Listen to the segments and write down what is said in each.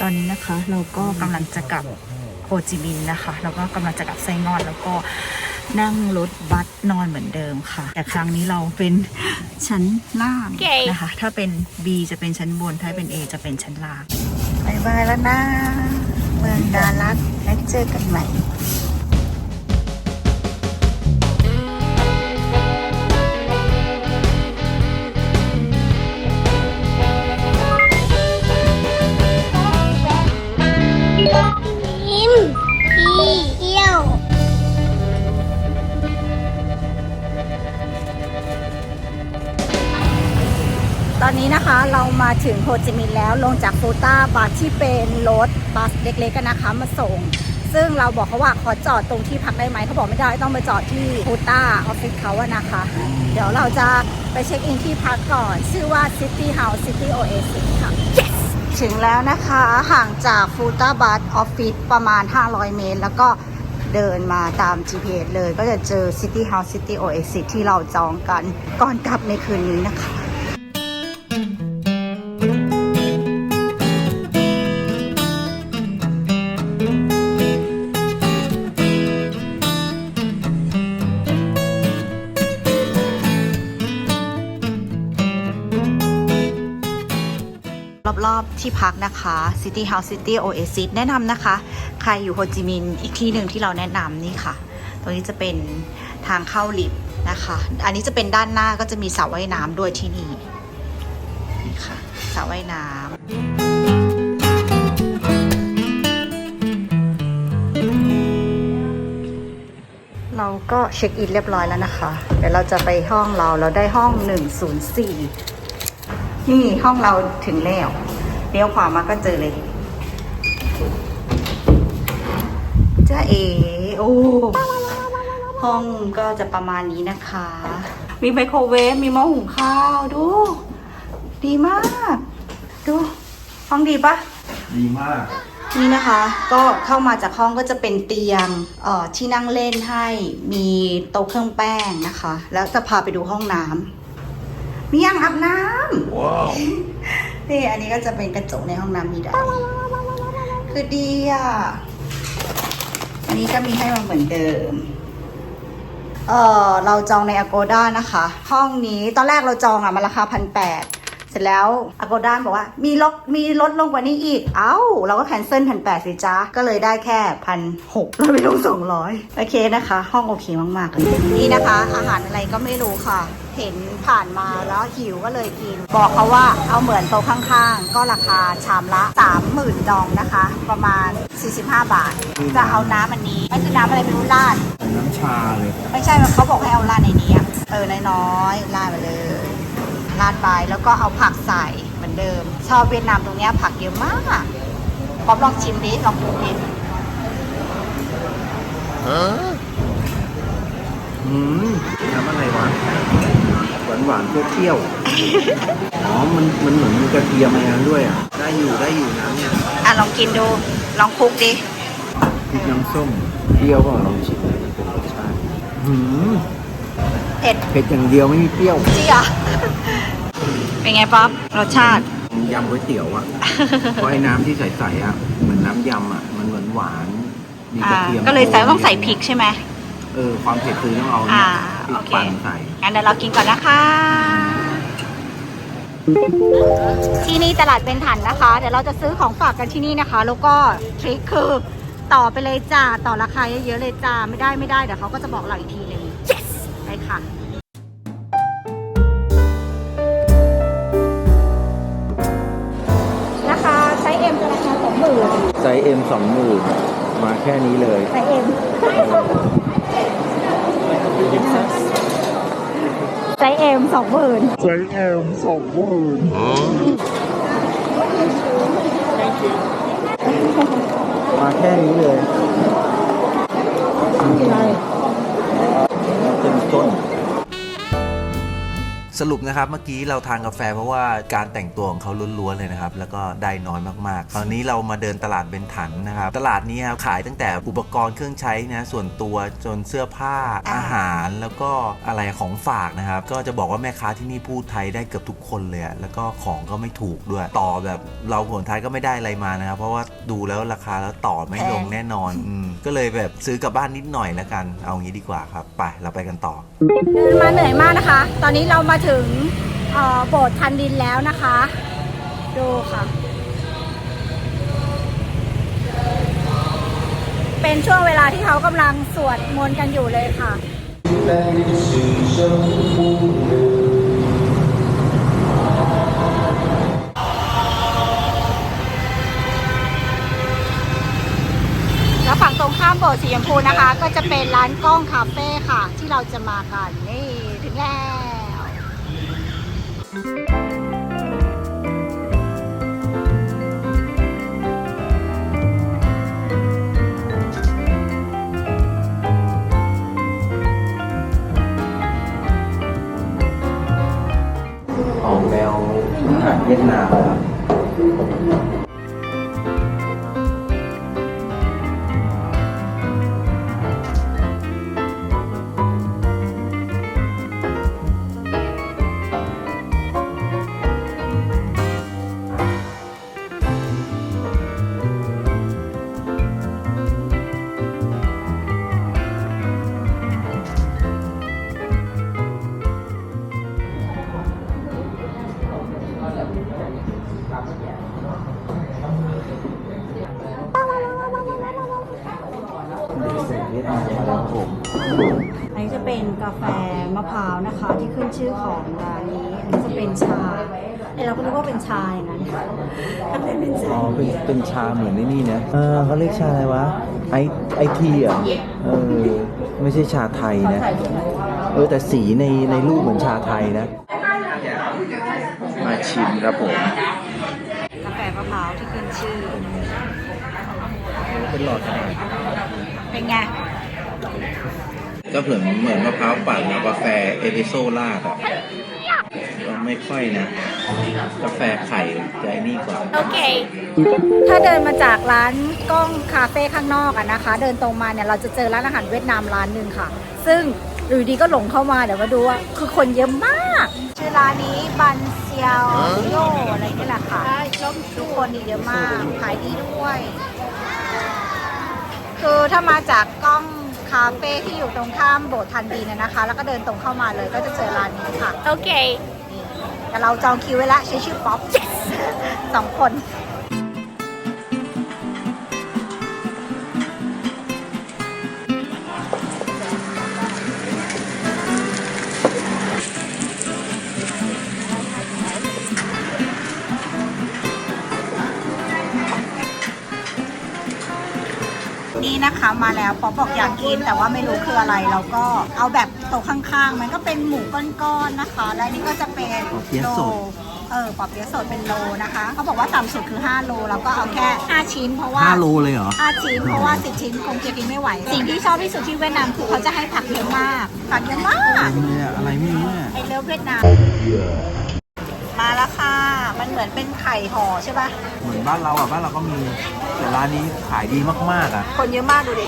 ตอนนี้นะคะเราก็กำลังจะกลับโฮจิมินห์นะคะแล้วก็กำลังจะกลับไซงอนแล้วก็นั่งรถบัสนอนเหมือนเดิมค่ะ แต่ครั้งนี้เราเป็นชั้นล่างนะคะ ถ้าเป็น B จะเป็นชั้นบน ถ้าเป็น A จะเป็นชั้นล่างบายบายแล้วนะ เมืองดารัตแล้วเจอกันใหม่ เรามาถึงโฮจิมินห์แล้วลงจากฟูต้าบัสที่เป็นรถบัสเล็กๆกันนะคะมาส่ง ซึ่งเราบอกเขาว่าขอจอดตรงที่พักได้ไหมเขาบอกไม่ได้ต้องไปจอดที่ฟูต้าออฟฟิศเขาอะนะคะ เดี๋ยวเราจะไปเช็คอินที่พักก่อน ชื่อว่า City House City Oasis ค่ะ yes! ถึงแล้วนะคะห่างจากฟูต้าบัสออฟฟิศประมาณ 500 เมตร แล้วก็เดินมาตาม GPS เลยก็จะเจอ City House City Oasis ที่เราจองกันก่อนกลับในคืนนี้นะคะ รอบๆที่พักนะคะ City House City Oasis แนะนำนะคะ ใครอยู่โฮจิมินห์อีกที่หนึ่งที่เราแนะนำนี่ค่ะ ตรงนี้จะเป็นทางเข้าลิฟต์นะคะ อันนี้จะเป็นด้านหน้าก็จะมีสระว่ายน้ำด้วยที่นี่นี่ค่ะสระว่ายน้ำเราก็เช็คอินเรียบร้อยแล้วนะคะ เดี๋ยวเราจะไปห้องเรา เราได้ห้อง 104 นี่ห้องเราถึงแล้วเลี้ยวขวามาก็เจอเลยจ้าเอโอ้ห้องก็จะประมาณนี้นะคะ มีไมโครเวฟมีหม้อหุงข้าวดู ดีมาก ดูห้องดีปะดีมาก นี่นะคะ ก็เข้ามาจากห้องก็จะเป็นเตียงเอ่อที่นั่งเล่นให้มีโต๊ะเครื่องแป้งนะคะ แล้วจะพาไปดูห้องน้ำ มีอ่างอาบน้ำว้าวนี่อันนี้ก็จะเป็นกระจกในห้องน้ำมีได้คือดีอะ อันนี้ก็มีให้มาเหมือนเดิม เออเราจองใน Agoda นะคะ ห้องนี้ตอนแรกเราจองอะมันราคาพันแปดเสร็จแล้ว Agoda บอกว่ามีลดมีลดลงกว่านี้อีก เอ้า เราก็แคนเซิลพันแปดสิจ้าก็เลยได้แค่พันหกเราไปลงสองร้อยโอเคนะคะ ห้องโอเคมาก ๆ เลย นี่นะคะ อาหารอะไรก็ไม่รู้ค่ะ เห็นผ่านมาแล้วหิวก็เลยกิน บอกเขาว่าเอาเหมือนโต๊ะข้างๆ ก็ราคาชามละ 30,000 ดองนะคะ ประมาณ 45 บาท จะเอาน้ำอันนี้ไม่คือน้ำอะไรไม่รู้ราดน้ำชาเลยไม่ใช่เขาบอกให้เอาราดในนี้อะเออน้อยๆราดไปเลยราดไปแล้วก็เอาผักใส่เหมือนเดิม ชอบเวียดนามตรงเนี้ยผักเยอะมากป๊อปลองชิมดิลองปรุงดิอืมน้ำอะไรวะ หวานหวานๆเปรี้ยวๆอ๋อ มันมันเหมือนมีกระเทียมอะไรนั้นด้วยอะ ได้อยู่ได้อยู่น้ำเนี่ย อะลองกินดู ลองคลุกดิพริกน้ำส้มเปรี้ยวก็ลองชิมเลยมันเป็นรสชาติหืมเผ็ด เผ็ดอย่างเดียวไม่มีเปรี้ยวจริงเหรอเป็นไงป๊อปรสชาติยำก๋วยเตี๋ยวอะเพราะไอ้น้ำที่ใสๆอะเหมือนน้ำยำอะ มันเหมือนหวานมีกระอ่าเทียมก็เลยใส่ต้องใส่พริกใช่ไหมเออความเผ็ดคือต้องเอาอ่าพริโอกเคปั่นใส่ งั้นเดี๋ยวเรากินก่อนนะคะ ที่นี่ตลาดเป็นถันนะคะ เดี๋ยวเราจะซื้อของฝากกันที่นี่นะคะ แล้วก็ทริคคือต่อไปเลยจ้าต่อราคาเยอะๆเลยจ้าไม่ได้ไม่ได้เดี๋ยวเขาก็จะบอกเราอีกทีหนึ่ง yes ไปค่ะนะคะใช้ M จะราคาสองหมื่นไซส์เอ็มสองหมื่นมาแค่นี้เลยใช้ M ใช้ M สองหมื่นไซส์เอ็มสองหมื่นมาแค่นี้เลยเต็มต้น สรุปนะครับเมื่อกี้เราทานกาแฟเพราะว่าการแต่งตัวของเขาล้วนๆเลยนะครับ แล้วก็ได้น้อยมากๆ ตอนนี้เรามาเดินตลาดเบนถันนะครับ ตลาดนี้ครับขายตั้งแต่อุปกรณ์เครื่องใช้นะส่วนตัวจนเสื้อผ้าอาหารแล้วก็อะไรของฝากนะครับ ก็จะบอกว่าแม่ค้าที่นี่พูดไทยได้เกือบทุกคนเลยอะแล้วก็ของก็ไม่ถูกด้วย ต่อแบบเราคนไทยก็ไม่ได้อะไรมานะครับ เพราะว่าดูแล้วราคาแล้วต่อไม่ลงแน่นอนอืมก็เลยแบบซื้อกลับบ้านนิดหน่อยแล้วกัน เอางี้ดีกว่าครับไปเราไปกันต่อเดินมาเหนื่อยมากนะคะ ตอนนี้เรามาถึงเอ่อโบสถ์ทันดินแล้วนะคะ ดูค่ะ เป็นช่วงเวลาที่เขากำลังสวดมนต์กันอยู่เลยค่ะแล้วฝั่งตรงข้ามโบสถ์สีชมพูนะคะ ก็จะเป็นร้านกล้องคาเฟ่ค่ะ ที่เราจะมากันนี่ถึงแล้ว เวียดนามครับ วียดนามมาแล้วผมอันนี้จะเป็นกาแฟมะพร้าวนะคะ ที่ขึ้นชื่อของร้านนี้ อันนี้จะเป็นชาไอเราก็นึกว่าเป็นชาอย่างนั้นก็เป็นเป็นชาอ๋อเป็นเป็นชาเหมือนในนี่นะเออเขาเรียกชาอะไรวะไอไอทีอะเออไม่ใช่ชาไทยนะเออแต่สีในในรูปเหมือนชาไทยนะมาชิมครับผมกาแฟมะพร้าวที่ขึ้นชื่อเป็นหลอดขนาดเป็นไง ก็เหมือนเหมือนมะพร้าวปั่นกับกาแฟเอสเปรสโซ่ราดอะก็ไม่ค่อยนะ กาแฟไข่จะไอ้นี่กว่า โอเค ถ้าเดินมาจากร้านกล้องคาเฟ่ข้างนอกอะนะคะ เดินตรงมาเนี่ยเราจะเจอร้านอาหารเวียดนามร้านหนึ่งค่ะ ซึ่งอยู่ดีก็หลงเข้ามาเดี๋ยวมาดูว่าคือคนเยอะมากชื่อร้านนี้บันเซียวโยอะไรนี่แหละค่ะทุกคนนี่เยอะมากขายดีด้วย คือถ้ามาจากกล้อง คาเฟ่ที่อยู่ตรงข้ามโบสถ์ทันดีเนี่ยนะคะ แล้วก็เดินตรงเข้ามาเลยก็จะเจอร้านนี้ค่ะ โอเค แต่เราจองคิวไว้แล้วใช้ชื่อป๊อป yes สองคน นี่นะคะมาแล้วป๊อปบอกอยากกินแต่ว่าไม่รู้คืออะไรเราก็เอาแบบโต๊ะข้างๆ มันก็เป็นหมูก้อนๆนะคะ และนี่ก็จะเป็นปอเปี๊ยะโลสด เออปอเปี๊ยะสดเป็นโลนะคะเขาบอกว่าต่ำสุดคือ 5 โลเราก็เอาแค่ 5 ชิ้นเพราะว่า ห้าโลเลยเหรอ5ชิ้นเพราะว่า10ชิ้นคงจะกินไม่ไหว สิ่งที่ชอบที่สุดที่เวียดนามคือเขาจะให้ผักเยอะมาก ผักเยอะมาก เต็มเลยอะอะไรไม่รู้เนี่ย ไอเลิฟเวียดนาม มาแล้วค่ะ มันเหมือนเป็นไข่ห่อใช่ปะเหมือนบ้านเราอะบ้านเราก็มี แต่ร้านนี้ขายดีมากๆอะ คนเยอะมากดูดิ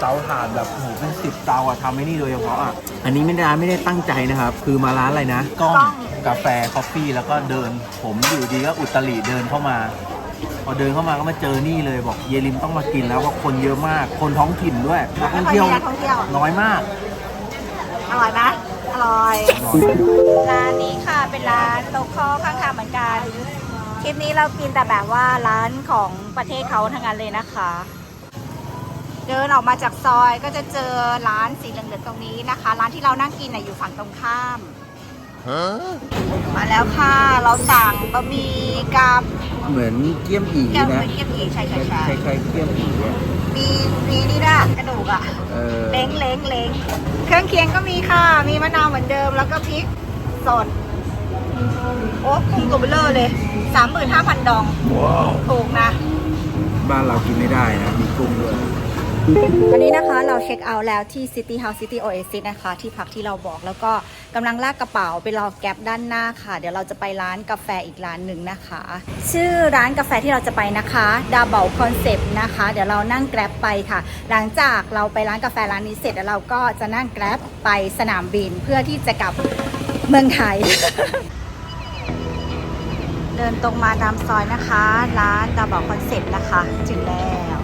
เตาถ่านแบบโอ้โหเป็นสิบเตาอะทำไม่นี่โดยเฉพาะอะ อันนี้ไม่ได้ร้านไม่ได้ตั้งใจนะครับ คือมาร้านอะไรนะกล้องกล้อง กาแฟคอฟฟี่แล้วก็เดิน ผมอยู่ดีก็อุตริเดินเข้ามา พอเดินเข้ามาก็มาเจอนี่เลยบอกเยลิมต้องมากินแล้วเพราะคนเยอะมาก คนท้องถิ่นด้วยนักท่องเที่ยวไม่ค่อยมีนักท่องเที่ยวน้อยมาก อร่อยไหมอ ร่อย ร้านนี้ค่ะเป็นร้านโลคอลข้างทางเหมือนกัน คลิปนี้เรากินแต่แบบว่าร้านของประเทศเขาทั้งนั้นเลยนะคะ เดินออกมาจากซอยก็จะเจอร้านสีเหลืองๆตรงนี้นะคะ ร้านที่เรานั่งกินน่ะอยู่ฝั่งตรงข้าม มาแล้วค่ะ เราสั่งบะหมี่กับเหมือนเกี๊ยมอีแก้วนะเป็นเกี๊ยวอีใช่ใช่ใช่คล้ายๆเกี๊ยมอีอะมีมีนี่ด้วยกระดูกอะ เออเล้งเล้งเล้งเครื่องเคียงก็มีค่ะ มีมะนาวเหมือนเดิม แล้วก็พริกสด โอ้คุ้มกับเบลเลอร์เลย35,000ดอง ว้าว ถูกนะ บ้านเรากินไม่ได้นะ มีกุ้งด้วย วันนี้นะคะเราเช็คเอาท์แล้วที่ City House City Oasis นะคะ ที่พักที่เราบอกแล้วก็กำลังลากกระเป๋าไปรอแก๊ปด้านหน้าค่ะ เดี๋ยวเราจะไปร้านกาแฟอีกร้านหนึ่งนะคะ ชื่อร้านกาแฟที่เราจะไปนะคะดาเบลคอนเซปต์นะคะ เดี๋ยวเรานั่งแกร็บไปค่ะ หลังจากเราไปร้านกาแฟร้านนี้เสร็จแล้วเราก็จะนั่งแกร็บไปสนามบินเพื่อที่จะกลับเมืองไทย เดินตรงมาตามซอยนะคะ ร้านดาเบลคอนเซปต์นะคะถึงแล้ว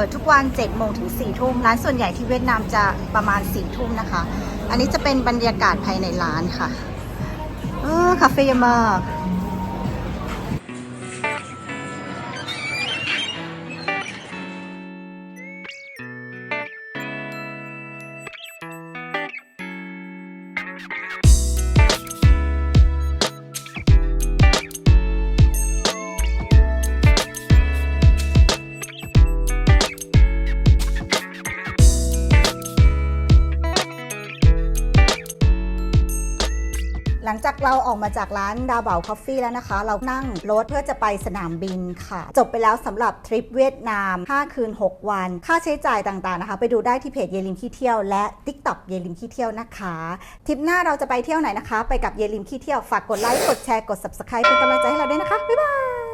ปิดทุกวัน7โมงถึง4ทุ่มร้านส่วนใหญ่ที่เวียดนามจะประมาณ4ทุ่มนะคะ อันนี้จะเป็นบรรยากาศภายในร้านค่ะ เออคาเฟ่เยอะมาก เราออกมาจากร้านดาวเบาคอฟฟี่แล้วนะคะ เรานั่งรถเพื่อจะไปสนามบินค่ะ จบไปแล้วสำหรับทริปเวียดนาม 5 คืน 6 วัน ค่าใช้จ่ายต่างๆนะคะ ไปดูได้ที่เพจเยลิมที่เที่ยวและ t ิ k t o k เยลิมที่เที่ยวนะคะทริปหน้าเราจะไปเที่ยวไหนนะคะ ไปกับเยลิมที่เที่ยวฝากกดไลค์กดแชร์กด Subscribe เป็นกำลังใจให้เราด้วยนะคะบ๊ายบาย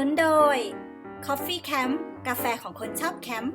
นุนโดย Coffee Camp กาแฟของคนชอบแคมป์